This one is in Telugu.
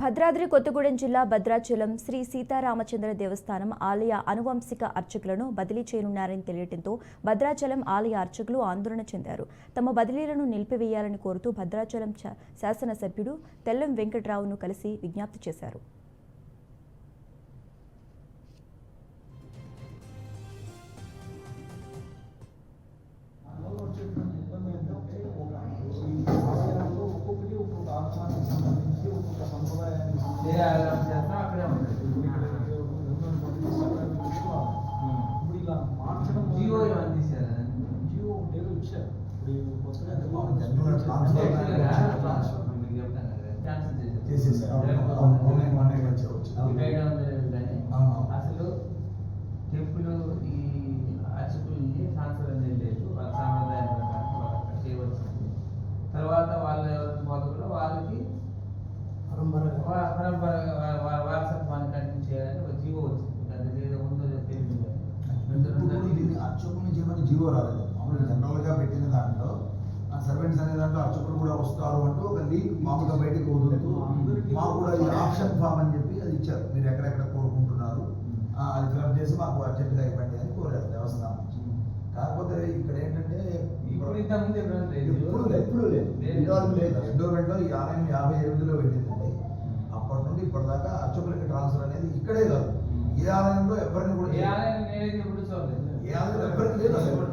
భద్రాద్రి కొత్తగూడెం జిల్లా భద్రాచలం శ్రీ సీతారామచంద్ర దేవస్థానం ఆలయ అనువంశిక అర్చకులను బదిలీ చేయనున్నారని తెలియటంతో భద్రాచలం ఆలయ అర్చకులు ఆందోళన చెందారు. తమ బదిలీలను నిలిపివేయాలని కోరుతూ భద్రాచలం శా- శాసనసభ్యుడు తెల్లం వెంకట్రావును కలిసి విజ్ఞప్తి చేశారు. ఏ ఆరాధన చేస్తాం అక్కడే ఉంటుంది ఇప్పుడు ఇలా మార్చడం జియో ఏమని తీసారు జియో ఏదో ఇచ్చారు ఇప్పుడు కొత్తగా వా- వారసత్వాన్ని కంటిన్యూ చేయాలని ఒక జీవో వచ్చింది. అది ఏదో ఉందో తెలియదు. అర్చకుని చేయమని జీవో రాలేదు. మామూలుగా జనరల్గా పెట్టిన దాంట్లో ఆ సర్వెంట్స్ అనే దాంట్లో అర్చకులు కూడా వస్తారు అంటూ ఒక లీక్ మామూలుగా బయటకు వదులుతూ మాకు కూడా ఈ ఆప్షన్ ఫామ్ అని చెప్పి అది ఇచ్చారు. మీరు ఎక్కడెక్కడ కోరుకుంటున్నారు? అది ఫిలప్ చేసి మాకు అర్జెంట్గా ఇవ్వండి అని కోరారు దేవస్థానం కాకపోతే ఇక్కడ ఏంటంటే ఇప్పుడు ఎప్పుడు లేదు. ఎప్పుడు లేదు. ఎండోమెంట్లో ఈ ఆలయం యాభై ఎనిమిదిలో నుండి ఇప్పటిదాకా అర్చకులకి ట్రాన్స్ఫర్ అనేది ఇక్కడే కాదు ఏ ఆలయంలో ఎవరిని కూడా ఏ. ఆలయం ఎవ్వరికి లేదు అసలు.